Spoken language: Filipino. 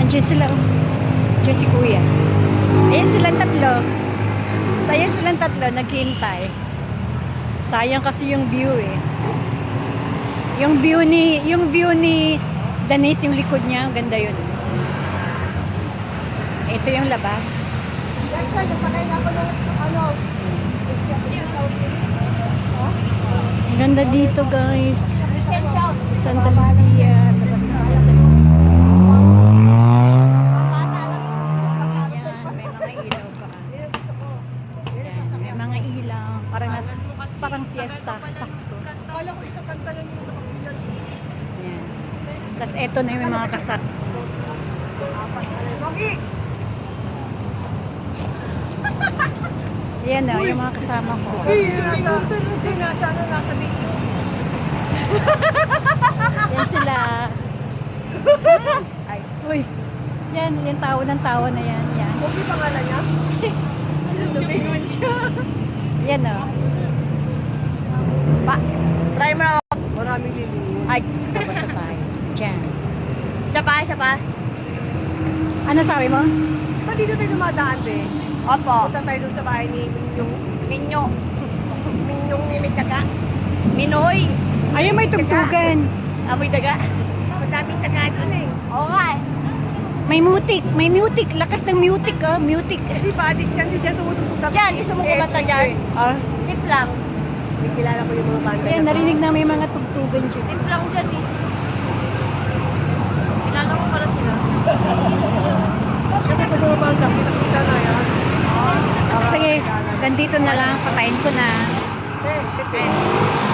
Ayun sila. oh. Diyan si Kuya. Ayun silang tatlo. So, ayun silang tatlo, naghihintay. Sayang kasi yung view eh. Yung view ni, yung view ni Denise, yung likod niya, ang ganda yun. Ito yung labas. Ang ganda dito guys. Santa Lucia. Labas ng Santa Lucia. Yan, may mga ilaw pa. Yan, may mga ilaw. Parang, nas, parang fiesta, Pasko. Akala ko isang kanta lang yung sa kapila. Yan. Tapos eto na yung mga kasama. Pogi! Yan o, yung mga kasama ko. Hindi, nasa, hindi, nasa, ano, nasa video. Yan sila. Ay, uy. Yan, yung tawa ng tawa na yan. Yan. Pogi pangalan niya? Lumingon siya. Yan o. Pa, Try mo na. Maraming lilingon. ay, tapos na tayo. Diyan. Isa pa, isa pa. Ano sabi mo? Saan dito tayo dumadaan, be? Opo. Punta tayo dun sa bahay ni Minyong. Minyo. Minyong ni Mitaka. Minoy. Ayun, may tugtugan. Amoy daga. Madaming taga dun eh. Oo nga eh. May mutik. May mutik. Lakas ng mutik ah. Mutik. Eh, di ba, Adis yan, di dyan tumutugtog. Diyan, gusto mo kumanta dyan? Ah. Tip lang. May kilala ko yung mga banda. Ayan, narinig na may mga tugtugan dyan. Tip lang dyan eh. Kilala mo pala sila. Siyempre pag mga banda, kita-kita na yan. Sige, nandito na lang. Patayin ko na. Eh, eh,